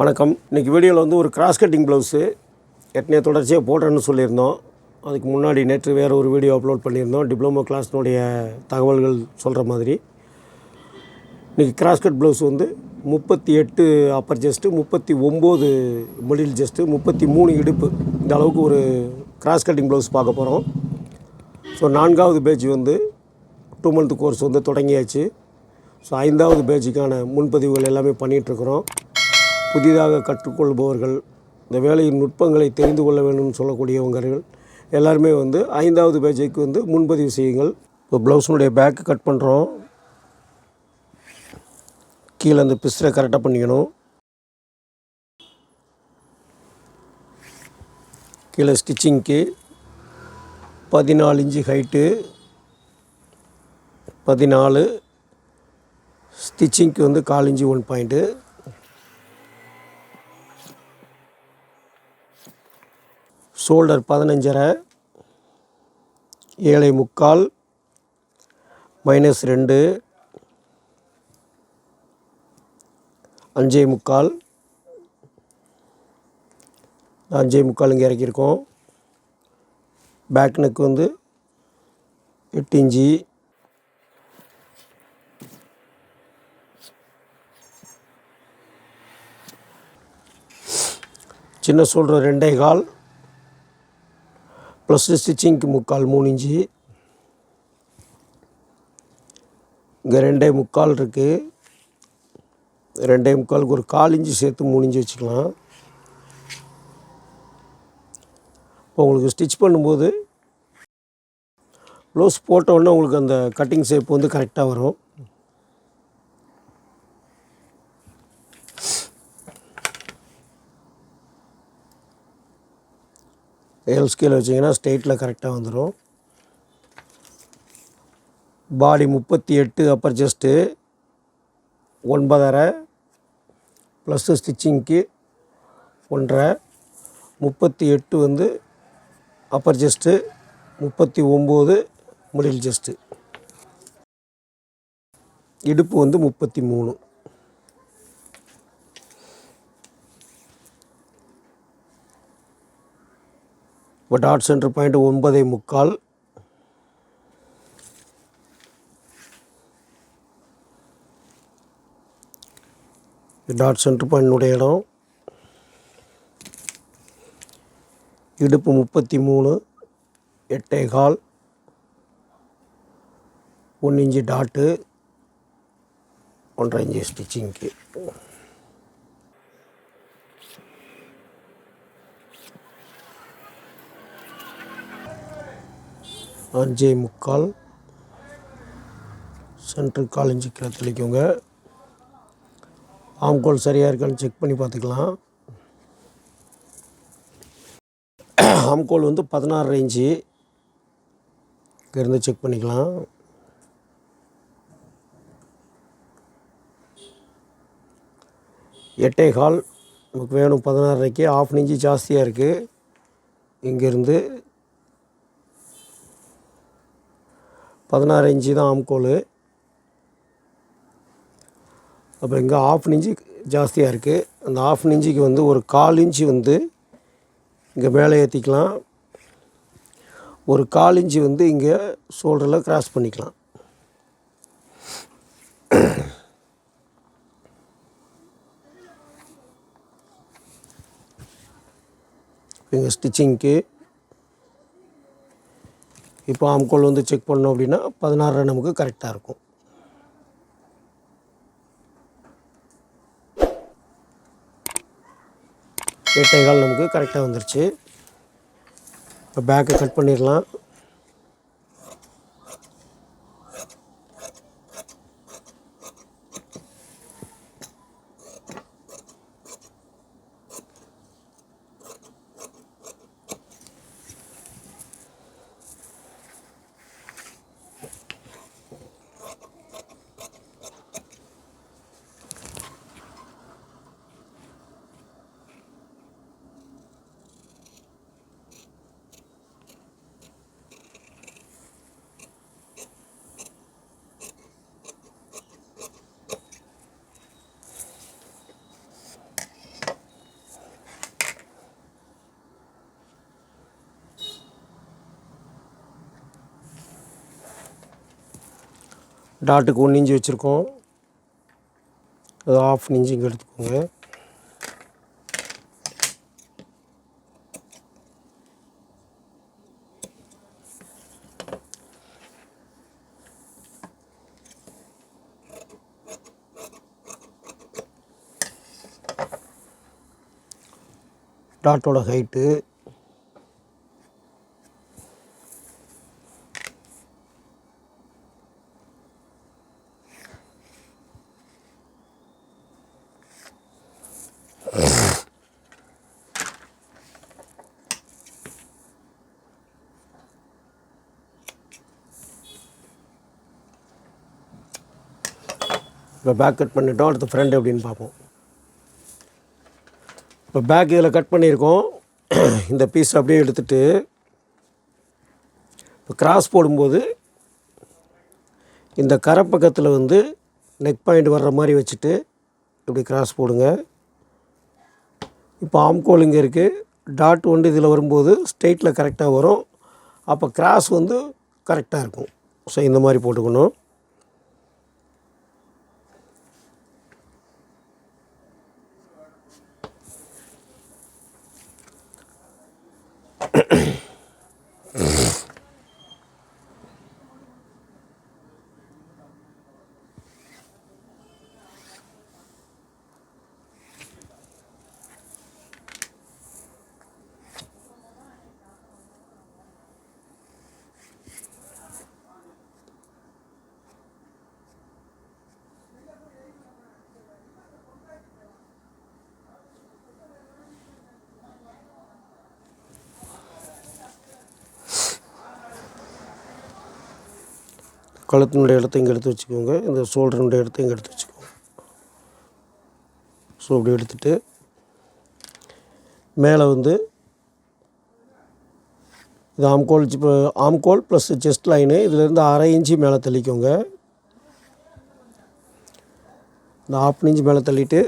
வணக்கம். இன்றைக்கி வீடியோவில் வந்து ஒரு கிராஸ் கட்டிங் ப்ளவுஸு ஏற்கனவே தொடர்ச்சியாக போடுறேன்னு சொல்லியிருந்தோம். அதுக்கு முன்னாடி நேற்று வேறு ஒரு வீடியோ அப்லோட் பண்ணியிருந்தோம். டிப்ளமோ கிளாஸ்னுடைய தகவல்கள் சொல்கிற மாதிரி. இன்றைக்கி கிராஸ் கட் ப்ளவுஸ் வந்து முப்பத்தி எட்டு அப்பர் ஜஸ்ட்டு முப்பத்தி ஒம்பது மிடில் ஜஸ்ட்டு முப்பத்தி மூணு இடுப்பு. இந்த அளவுக்கு ஒரு கிராஸ் கட்டிங் ப்ளவுஸ் பார்க்க போகிறோம் ஸோ நான்காவது பேஜ் வந்து டூ மந்த் கோர்ஸ் வந்து தொடங்கியாச்சு. ஸோ ஐந்தாவது பேட்சுக்கான முன்பதிவுகள் எல்லாமே பண்ணிகிட்ருக்குறோம் புதிதாக கற்றுக்கொள்பவர்கள் இந்த வேலையின் நுட்பங்களை தெரிந்து கொள்ள வேண்டும்னு சொல்லக்கூடியவங்கர்கள் எல்லாருமே வந்து ஐந்தாவது பேஜைக்கு வந்து முன்பதிவு செய்யுங்கள். இப்போ ப்ளவுஸினுடைய பேக்கு கட் பண்ணுறோம் கீழே அந்த பிஸ்டரை கரெக்டாக பண்ணிக்கணும். கீழே ஸ்டிச்சிங்க்கு பதினாலு இன்ச்சு ஹைட்டு பதினாலு. ஸ்டிச்சிங்க்கு வந்து கால் இன்ச்சு ஒன் பாயிண்ட்டு. ஷோல்டர் பதினஞ்சரை ஏழை முக்கால் மைனஸ் ரெண்டு அஞ்சே முக்கால். அஞ்சே முக்கால் இங்கே இறக்கியிருக்கோம். பேக் நெக் வந்து எட்டு இஞ்சி. சின்ன சொல்கிற ரெண்டே கால். ப்ளஸ் ஸ்டிச்சிங்க்கு முக்கால் மூணு இன்ச்சு. இங்கே ரெண்டே முக்கால் இருக்குது ரெண்டே முக்காலுக்கு ஒரு கால் இன்ச்சு சேர்த்து மூணு இன்ச்சு வச்சுக்கலாம். இப்போ உங்களுக்கு ஸ்டிச் பண்ணும்போது ப்ளவுஸ் போட்ட உடனே உங்களுக்கு அந்த கட்டிங் ஷேப் வந்து கரெக்டாக வரும். எல் ஸ்கேல் வச்சிங்கன்னா ஸ்டேட்டில் கரெக்டாக வந்துடும் பாடி முப்பத்தி எட்டு அப்பர் ஜஸ்ட்டு ஒன்பதரை ப்ளஸ்ஸு ஸ்டிச்சிங்க்கு ஒன்றரை. முப்பத்தி எட்டு வந்து அப்பர் ஜஸ்ட்டு முப்பத்தி ஒம்பது மிடில் ஜஸ்ட்டு இடுப்பு வந்து முப்பத்தி மூணு. இப்போ டாட் சென்டர் பாயிண்ட் ஒன்பதே முக்கால். டாட் சென்டர் பாயிண்டினுடைய இடம். இடுப்பு முப்பத்தி மூணு எட்டே கால். ஒன்று இன்ச்சு டாட்டு ஒன்றரை இன்ச்சு ஸ்டிச்சிங்க்கு அஞ்சே முக்கால். சென்ட்ரு காலேஜ் இன்ச்சு கீழே தெளிக்கோங்க ஆம்கோல் சரியாக இருக்கான்னு செக் பண்ணி பார்த்துக்கலாம். ஆம்கோல் வந்து பதினாறு ரேஞ்சு இங்கேருந்து செக் பண்ணிக்கலாம். எட்டே கால். நமக்கு வேணும் பதினாறரைக்கு. ஆஃப் இன்ச்சு ஜாஸ்தியாக இருக்குது இங்கேருந்து பதினாறு இன்ச்சு தான் ஆம்கோல் அப்போ இங்கே ஆஃப் இன்ச்சு ஜாஸ்தியாக இருக்குது அந்த ஆஃப் இன்ச்சுக்கு வந்து ஒரு கால் இன்ச்சு வந்து இங்கே மேலே ஏற்றிக்கலாம் ஒரு கால் இன்ச்சு வந்து இங்கே ஷோல்டரில் கிராஸ் பண்ணிக்கலாம். இங்கே ஸ்டிச்சிங்க்கு இப்போ ஆம்கோல் வந்து செக் பண்ணோம் அப்படின்னா பதினாறு நமக்கு கரெக்டாக இருக்கும். எட்டைகால் நமக்கு கரெக்டாக வந்துருச்சு. இப்போ பேக்கை கட் பண்ணிடலாம். டாட்டுக்கு ஒன்று இஞ்சி வச்சுருக்கோம். அது ஆஃப் இன்ச்சு இங்கே எடுத்துக்கோங்க. டாட்டோட ஹைட்டு இப்போ பேக் கட் பண்ணிட்டோம் அடுத்து ஃப்ரண்ட் எப்படின்னு பார்ப்போம். இப்போ பேக் இதில் கட் பண்ணியிருக்கோம். இந்த பீஸ் அப்படியே எடுத்துட்டு இப்போ கிராஸ் போடும்போது இந்த கரை பக்கத்தில் வந்து நெக் பாயிண்ட் வர்ற மாதிரி வச்சுட்டு இப்படி கிராஸ் போடுங்க. இப்போ ஆம்கோல் இங்கே இருக்குது டாட் வந்து இதில் வரும்போது ஸ்ட்ரெயிட்டில் கரெக்டாக வரும். அப்போ கிராஸ் வந்து கரெக்டாக இருக்கும். ஸோ இந்த மாதிரி போட்டுக்கணும். கழுத்தினுடைய இடத்த இங்கே எடுத்து வச்சுக்கோங்க. இந்த ஷோல்டருடைய இடத்த இங்கே எடுத்து வச்சுக்கோங்க. ஸோ அப்படி எடுத்துட்டு மேலே வந்து இது ஆம்கோல் இப்போ ஆம்கோல் ப்ளஸ் செஸ்ட் லைனு இதுலேருந்து அரை இன்ச்சு மேலே தள்ளிக்கோங்க. இந்த ஆஃப் இன்ச் மேலே தள்ளிட்டு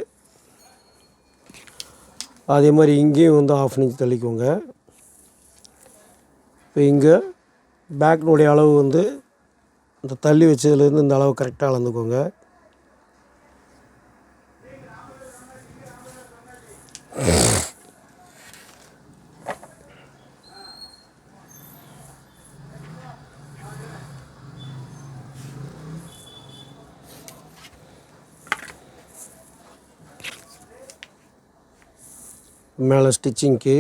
அதே மாதிரி இங்கேயும் வந்து ஆஃப் இன்ச் தள்ளிக்கோங்க. இப்போ இங்கே பேக்கினுடைய அளவு வந்து இந்த தள்ளி வச்சதுலேருந்து இந்த அளவு கரெக்டாக அளந்துக்கோங்க. மேலே ஸ்டிச்சிங்க்கு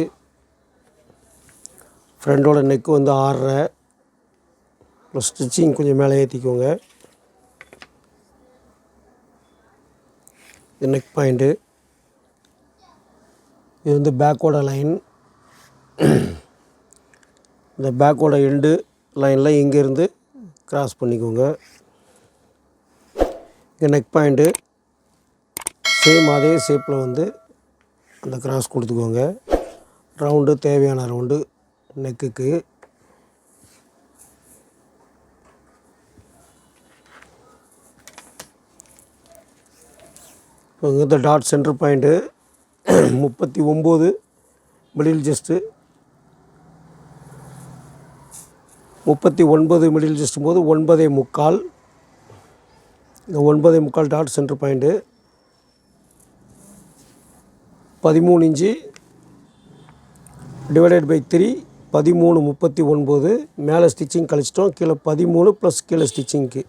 ஃப்ரெண்டோட நெக்கு வந்து ஆறரை அப்புறம் ஸ்டிச்சிங் கொஞ்சம் மேலே ஏற்றிக்கோங்க இது நெக் பாயிண்ட்டு இது வந்து பேக்கோட லைன் இந்த பேக்கோட எண்டு லைனில் இங்கேருந்து கிராஸ் பண்ணிக்கோங்க. இங்கே நெக் பாயிண்ட்டு சேம் அதே ஷேப்பில் வந்து அந்த கிராஸ் கொடுத்துக்கோங்க. ரவுண்டு தேவையான ரவுண்டு நெக்குக்கு இந்த டாட் சென்டர் பாயிண்ட்டு முப்பத்தி ஒம்பது மிடில் ஜஸ்ட்டு முப்பத்தி ஒன்பது மிடில் ஜஸ்ட்டும் போது ஒன்பதே முக்கால். இந்த ஒன்பதே முக்கால் டாட் சென்டர் பாயிண்ட்டு பதிமூணு இன்ச்சு டிவைடட் பை த்ரீ பதிமூணு முப்பத்தி ஒன்பது. மேலே ஸ்டிச்சிங் கழிச்சிட்டோம். கீழே பதிமூணு ப்ளஸ் கீழே ஸ்டிச்சிங்க்கு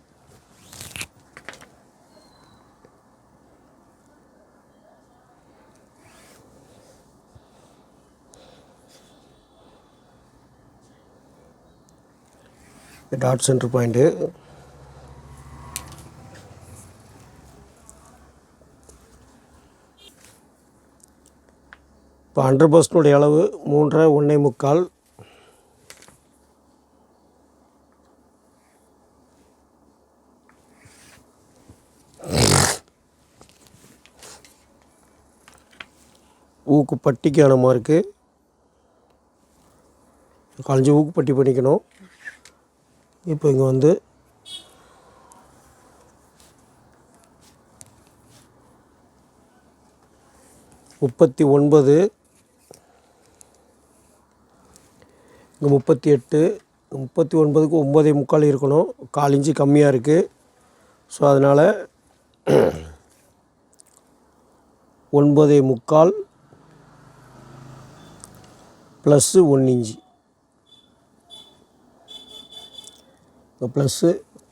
டாட் சென்டர் பாயிண்ட்டு இப்போ ஹண்ட்ரட் பர்சன்டுடைய அளவு மூன்றரை ஒன்றே முக்கால். ஊக்கு பட்டிக்கான மார்க்கு கலைஞ்சி ஊக்கு பட்டி பண்ணிக்கணும். இப்போ இங்கே வந்து முப்பத்தி ஒன்பது இங்கே முப்பத்தி எட்டு முப்பத்தி ஒன்பதுக்கு ஒம்பதே முக்கால் இருக்கணும். கால் இன்ச்சு கம்மியாக இருக்குது ஸோ அதனால் ஒன்பதே முக்கால் plus one inch. Plus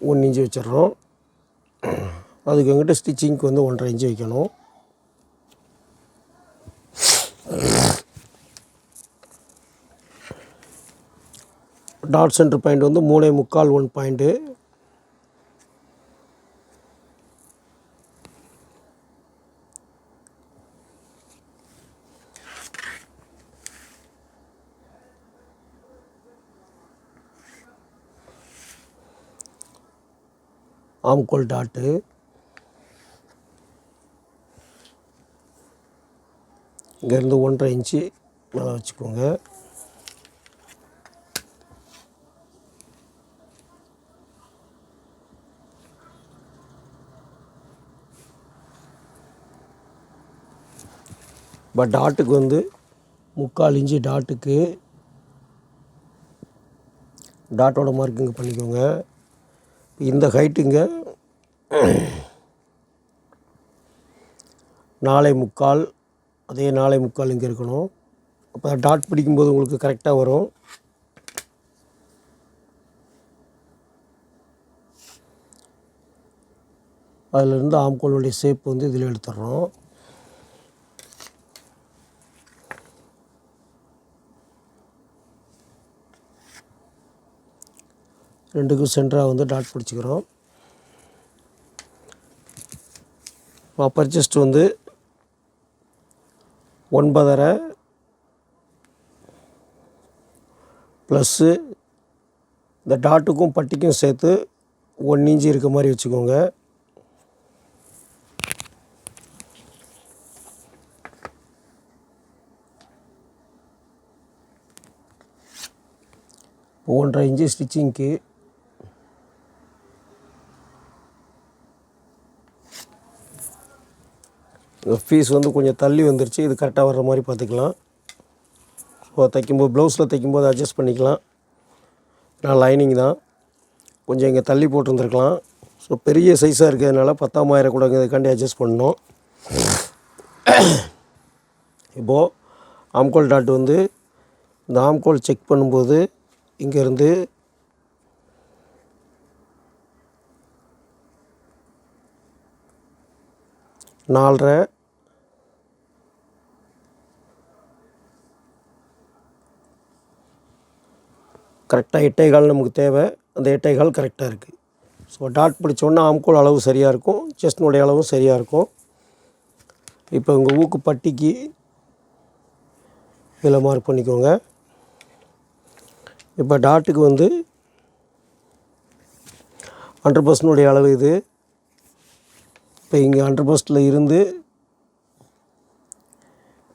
one inch வச்சிடுறோம். அதுக்கு எங்கிட்ட ஸ்டிச்சிங்க்கு வந்து ஒன்றரை இன்ச்சு வைக்கணும். டாட் சென்டர் பாயிண்ட் வந்து மூணே முக்கால் ஒன் பாயிண்ட்டு ஆம்கோல் டாட்டு. இங்கேருந்து ஒன்றரை இன்ச்சு மேலே வச்சுக்கோங்க. இப்போ டாட்டுக்கு வந்து முக்கால் இன்ச்சு டாட்டுக்கு டாட்டோட மார்க்கிங் பண்ணிக்கோங்க. இந்த ஹைட்டுங்க நாளை முக்கால் அதே நாளை முக்கால் இங்கே இருக்கணும். அப்போ டாட் பிடிக்கும்போது உங்களுக்கு கரெக்டாக வரும். அதிலிருந்து ஆம்கோலுடைய ஷேப் வந்து இதில் எடுத்துடுறோம். ரெண்டுக்கும் சென்டராக வந்து டாட் பிடிச்சிக்கிறோம். அப்பர் செஸ்ட் வந்து ஒன்பதரை ப்ளஸ்ஸு இந்த டாட்டுக்கும் பட்டிக்கும் சேர்த்து ஒன் இன்ச்சு இருக்க மாதிரி வச்சுக்கோங்க. ஒன்றரை இன்ச்சு ஸ்டிச்சிங்க்கு ஃபீஸ் வந்து கொஞ்சம் தள்ளி வந்துருச்சு. இது கரெக்டாக வர்ற மாதிரி பார்த்துக்கலாம். ஸோ தைக்கும்போது ப்ளவுஸில் தைக்கும்போது அட்ஜஸ்ட் பண்ணிக்கலாம். நான் லைனிங் தான். கொஞ்சம் இங்கே தள்ளி போட்டிருந்துருக்கலாம். ஸோ பெரிய சைஸாக இருக்கிறதுனால பத்தாமாயிரம் கூட இதுக்காண்டி அட்ஜஸ்ட் பண்ணோம். இப்போது ஆம்கோல் டாட் வந்து இந்த ஆம்கோல் செக் பண்ணும்போது இங்கேருந்து நாலரை. கரெக்டாக எட்டே கால் நமக்கு தேவை. அந்த எட்டே கால் கரெக்டாக இருக்குது ஸோ டாட் பிடிச்சோன்னா ஆம்கோல் அளவு சரியாக இருக்கும். செஸ்ட்னுடைய அளவும் சரியாக இருக்கும். இப்போ உங்கள் ஊக்கு பட்டிக்கு இதில் மார்க் பண்ணிக்கோங்க. இப்போ டாட்டுக்கு வந்து ஹண்ட்ரட் பர்சன்டுடைய அளவு இது. இப்போ இங்கே அண்டர் பர்சன்டில் இருந்து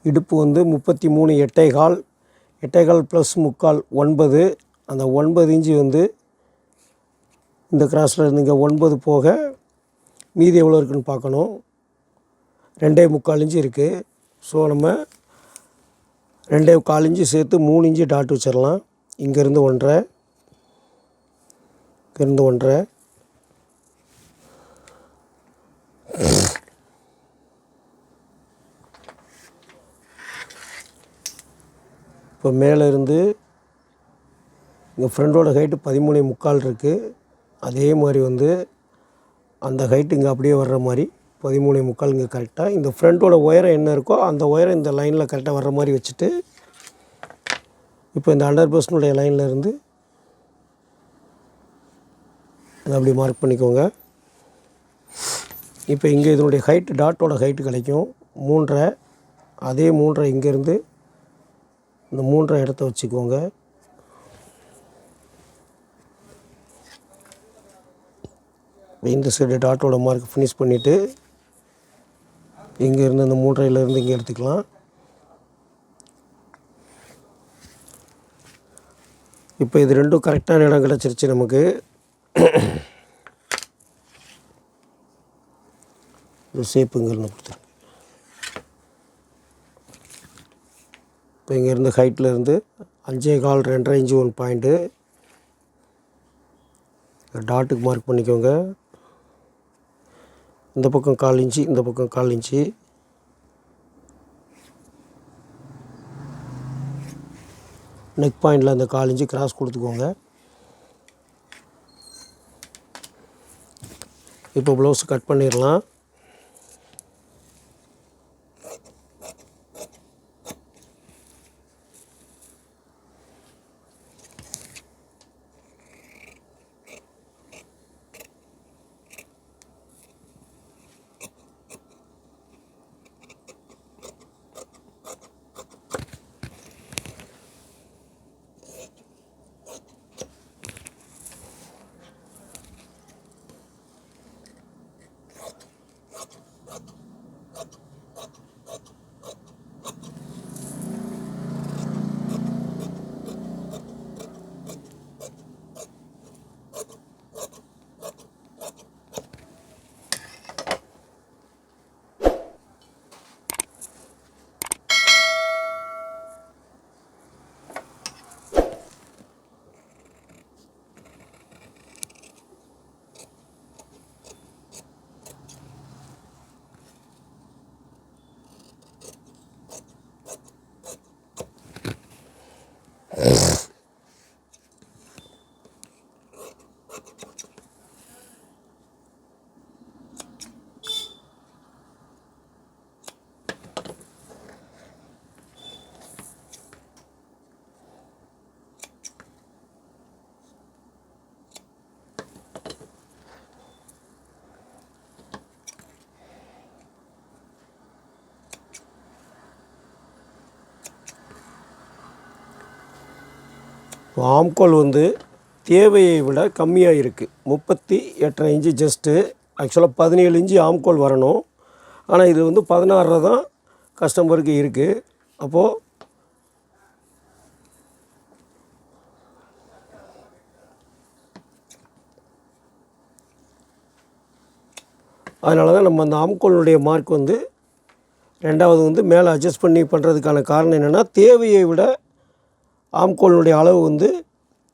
இடுப்பு வந்து முப்பத்தி மூணு எட்டைகால் எட்டைகால் ப்ளஸ் முக்கால் ஒன்பது. அந்த ஒன்பது இன்ச்சு வந்து இந்த கிராஸில் இருந்து இங்கே ஒன்பது போக மீதி எவ்வளோ இருக்குன்னு பார்க்கணும். ரெண்டே முக்கால் இன்ச்சு இருக்குது ஸோ நம்ம ரெண்டே கால் இன்ச்சு சேர்த்து மூணு இன்ச்சு டாட் வச்சிடலாம். இங்கேருந்து ஒன்றரை இங்கேருந்து ஒன்றரை. இப்போ மேலே இருந்து இங்கே ஃப்ரெண்டோட ஹைட்டு பதிமூணு முக்கால் இருக்குது அதே மாதிரி வந்து அந்த ஹைட்டு இங்கே அப்படியே வர்ற மாதிரி பதிமூணு முக்கால் இங்கே கரெக்டாக இந்த ஃப்ரண்ட்டோட உயரம் என்ன இருக்கோ அந்த உயரம் இந்த லைனில் கரெக்டாக வர்ற மாதிரி வச்சுட்டு இப்போ இந்த அண்டர் பர்சனுடைய லைனில் இருந்து அதை அப்படி மார்க் பண்ணிக்கோங்க. இப்போ இங்கே இதனுடைய ஹைட்டு டாட்டோட ஹைட்டு கிடைக்கும். மூன்றரை அதே மூன்றரை இங்கேருந்து இந்த மூன்றரை இடத்த வச்சுக்கோங்க. இந்த சைடு டாட்டோட மார்க் ஃபினிஷ் பண்ணிவிட்டு இங்கேருந்து இந்த மூன்றையிலேருந்து இங்கே எடுத்துக்கலாம். இப்போ இது ரெண்டும் கரெக்டான இடம் கிடச்சிருச்சு நமக்கு. ஒரு சேப்புங்கள்னு கொடுத்துருக்கேன் இப்போ இங்கேருந்து ஹைட்டில் இருந்து அஞ்சே கால் ரெண்டரை இன்ச்சு ஒன் பாயிண்ட்டு டாட்டுக்கு மார்க் பண்ணிக்கோங்க. இந்த பக்கம் கால் இன்ச்சு இந்த பக்கம் கால் இன்ச்சு. நெக் பாயிண்டில் அந்த கால் இன்ச்சு கிராஸ் கொடுத்துக்கோங்க. இப்போ ப்ளவுஸ் கட் பண்ணிடலாம். ஆம்கோல் வந்து தேவையை விட கம்மியாக இருக்குது முப்பத்தி எட்டரை இன்ச்சு ஜஸ்ட்டு ஆக்சுவலாக பதினேழு இன்ச்சு ஆம்கோல் வரணும். ஆனால் இது வந்து பதினாறு தான் கஸ்டமருக்கு இருக்குது அப்போது அதனால தான் நம்ம அந்த ஆம்கோலுடைய மார்க் வந்து ரெண்டாவது வந்து மேலே அட்ஜஸ்ட் பண்ணி பண்ணுறதுக்கான காரணம் என்னென்னா தேவையை விட ஆம்கோலினுடைய அளவு வந்து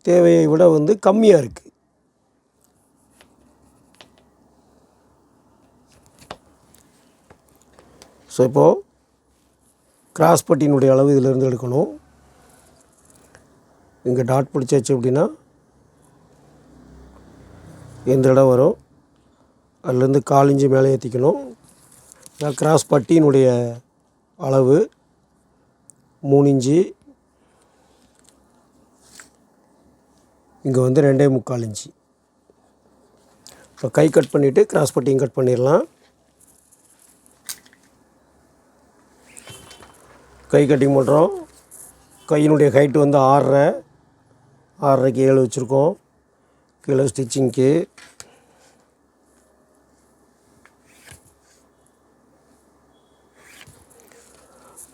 தேவையை விட வந்து கம்மியாக இருக்குது ஸோ இப்போது கிராஸ் பட்டியினுடைய அளவு இதிலேருந்து எடுக்கணும். இங்கே டாட் பிடிச்சாச்சு அப்படின்னா எந்த இடம் வரும்? அதுலேருந்து கால் மேலே ஏற்றிக்கணும் கிராஸ் பட்டியினுடைய அளவு மூணு இஞ்சி இங்கே வந்து ரெண்டே முக்கால் இன்ச்சு. இப்போ கை கட் பண்ணிவிட்டு கிராஸ் பட்டியும் கட் பண்ணிடலாம். கை கட்டிங் பண்ணுறோம் கையினுடைய ஹைட்டு வந்து ஆறரை. ஆறரைக்கு ஏழு வச்சுருக்கோம். கீழே ஸ்டிச்சிங்க்கு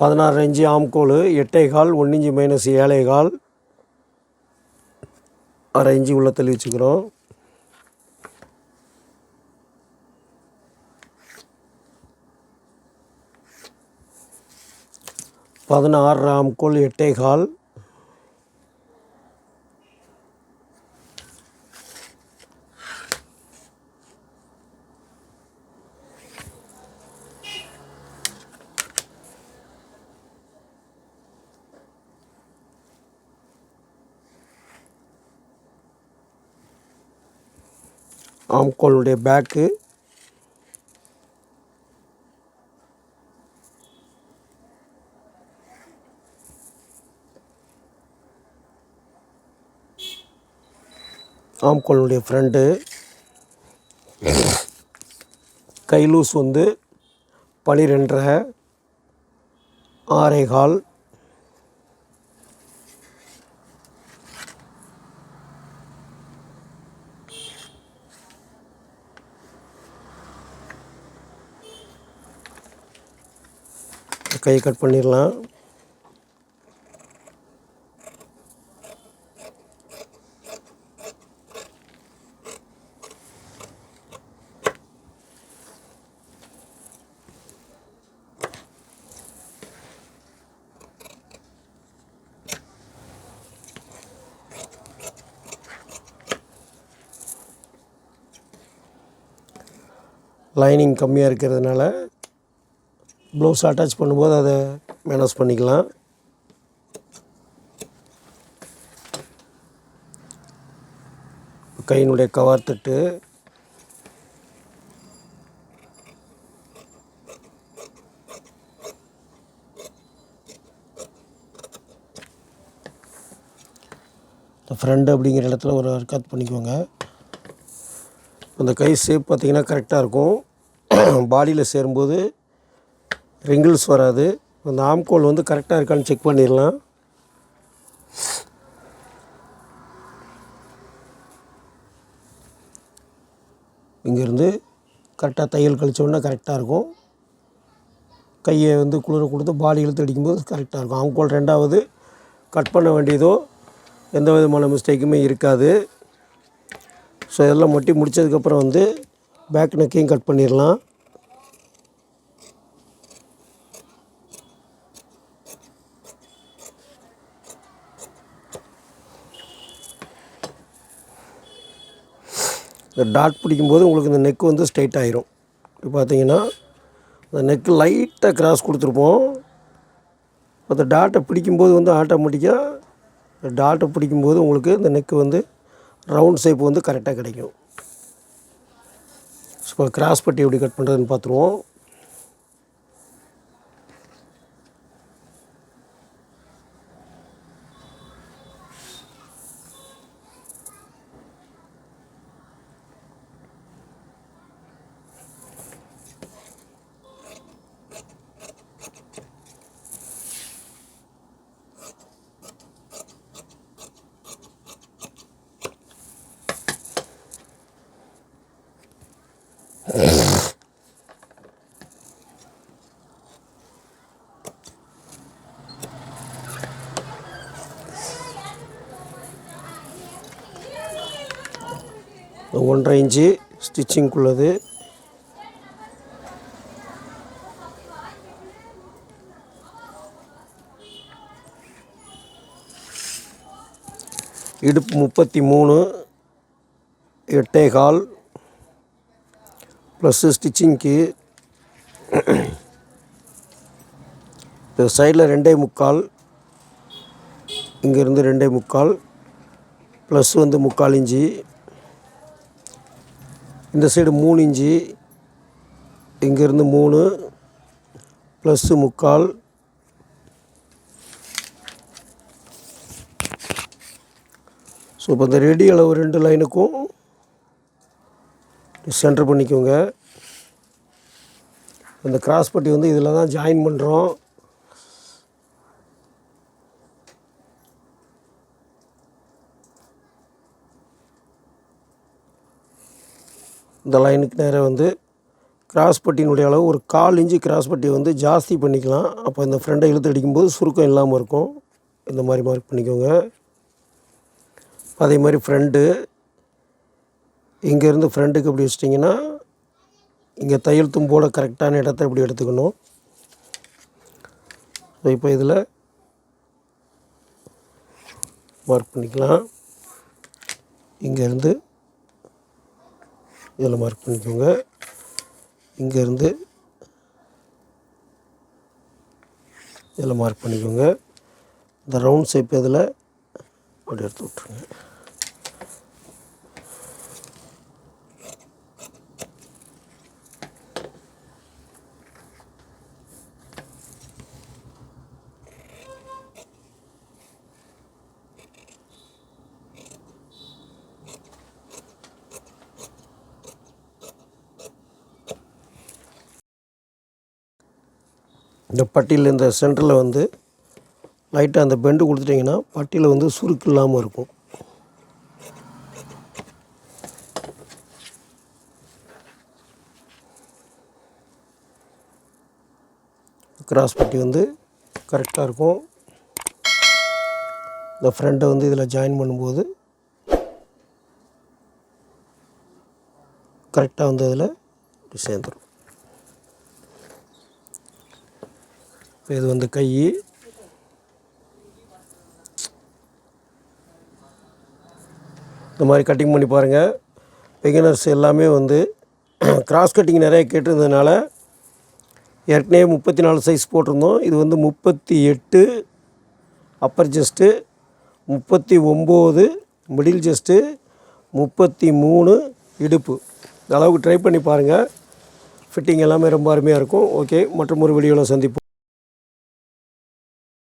பதினாறு இன்ச்சு ஆம்கோல் எட்டே கால் ஒன்று இன்ச்சு மைனஸ் ஏழே கால் அரை இஞ்சி உள்ள தள்ளி வச்சுக்கிறோம். பதினாறு ஆம்கோல் எட்டே ஆம்கோலுடைய பேக்கு. ஆம்கோலுடைய ஃப்ரெண்டு. கைலூஸ் வந்து பனிரெண்டரை ஆறே கையை கட் பண்ணிடலாம். லைனிங் கம்மியாக இருக்கிறதுனால ப்ளவுஸ் அட்டாச் பண்ணும்போது அதை மேனேஜ் பண்ணிக்கலாம். கையினுடைய கவர் தட்டு. இந்த ஃப்ரண்ட் அப்படிங்கிற இடத்துல ஒரு ஒர்க் பண்ணிக்கோங்க. அந்த கை ஷேப் பார்த்திங்கன்னா கரெக்டாக இருக்கும். பாடியில் சேரும்போது ரிங்கிள்ஸ் வராது. அந்த ஆம்கோல் வந்து கரெக்டாக இருக்கான்னு செக் பண்ணிடலாம். இங்கேருந்து கரெக்டாக தையல் கழிச்சோடனே கரெக்டாக இருக்கும். கையை வந்து குளிர கொடுத்து பாடி இழுத்து அடிக்கும்போது கரெக்டாக இருக்கும். ஆம்கோல் ரெண்டாவது கட் பண்ண வேண்டியதோ எந்த விதமான மிஸ்டேக்குமே இருக்காது. ஸோ இதெல்லாம் மட்டி முடித்ததுக்கப்புறம் வந்து பேக் நெக்கையும் கட் பண்ணிடலாம். இந்த டாட் பிடிக்கும்போது உங்களுக்கு இந்த நெக் வந்து ஸ்ட்ரைட் ஆயிரும். இப்போ பார்த்தீங்கன்னா அந்த நெக்கு லைட்டாக கிராஸ் கொடுத்துருப்போம். அந்த டாட்டை பிடிக்கும்போது வந்து ஆட்டோமேட்டிக்காக டாட்டை பிடிக்கும்போது உங்களுக்கு இந்த நெக்கு வந்து ரவுண்ட் ஷேப் வந்து கரெக்டாக கிடைக்கும். ஸோ கிராஸ் பட்டி எப்படி கட் பண்ணுறதுன்னு பார்த்துருவோம் ஒன்றரை இன்ச்சு ஸ்டிச்சிங்குள்ளது இடுப்பு முப்பத்தி மூணு எட்டே கால் ப்ளஸ்ஸு ஸ்டிச்சிங்க்கு இந்த சைடில் ரெண்டே முக்கால் இங்கேருந்து ரெண்டே முக்கால் ப்ளஸ் வந்து முக்கால் இஞ்சி இந்த சைடு மூணு இஞ்சி இங்கேருந்து மூணு ப்ளஸ்ஸு முக்கால். ஸோ இப்போ இந்த ரெடி அளவு ரெண்டு லைனுக்கும் சென்டர் பண்ணிக்கோங்க. இந்த கிராஸ் பட்டி வந்து இதில் தான் ஜாயின் பண்ணுறோம் இந்த லைனுக்கு நேராக வந்து கிராஸ் பட்டியினுடைய அளவு ஒரு கால் இன்ச்சு கிராஸ் பட்டியை வந்து ஜாஸ்தி பண்ணிக்கலாம். அப்போ இந்த ஃப்ரெண்டை இழுத்து அடிக்கும்போது சுருக்கம் இல்லாமல் இருக்கும். இந்த மாதிரி மார்க் பண்ணிக்கோங்க. அதே மாதிரி ஃப்ரெண்டு இங்கேருந்து ஃப்ரெண்டுக்கு இப்படி வச்சிட்டிங்கன்னா இங்கே தையல் தும்போட கரெக்டான இடத்த இப்படி எடுத்துக்கணும். ஸோ இப்போ இதில் மார்க் பண்ணிக்கலாம். இங்கேருந்து இதில் மார்க் பண்ணிக்கோங்க. இங்கேருந்து இதில் மார்க் பண்ணிக்கோங்க. இந்த ரவுண்ட் ஷேப் இதில் அப்படி எடுத்து விட்ருங்க இந்த பட்டியில் இந்த சென்டரில் வந்து லைட்டாக அந்த பெண்டு கொடுத்துட்டிங்கன்னா பட்டியில் வந்து சுருக்கு இல்லாமல் இருக்கும். கிராஸ் பட்டி வந்து கரெக்டாக இருக்கும். இந்த ஃப்ரெண்டை வந்து இதில் ஜாயின் பண்ணும்போது கரெக்டாக வந்து அதில் சேர்ந்துடும் இப்போ இது வந்து கை. இந்த மாதிரி கட்டிங் பண்ணி பாருங்கள் பிகினர்ஸ் எல்லாமே வந்து கிராஸ் கட்டிங் நிறைய கேட்டிருந்ததுனால ஏற்கனவே முப்பத்தி நாலு சைஸ் போட்டிருந்தோம். இது வந்து முப்பத்தி எட்டு அப்பர் ஜஸ்ட்டு முப்பத்தி ஒம்பது மிடில் ஜஸ்ட்டு முப்பத்தி மூணு இடுப்பு. இந்த அளவுக்கு ட்ரை பண்ணி பாருங்கள் ஃபிட்டிங் எல்லாமே ரொம்ப அருமையாக இருக்கும். ஓகே மற்றும் ஒரு வீடியோவில் சந்திப்போம்.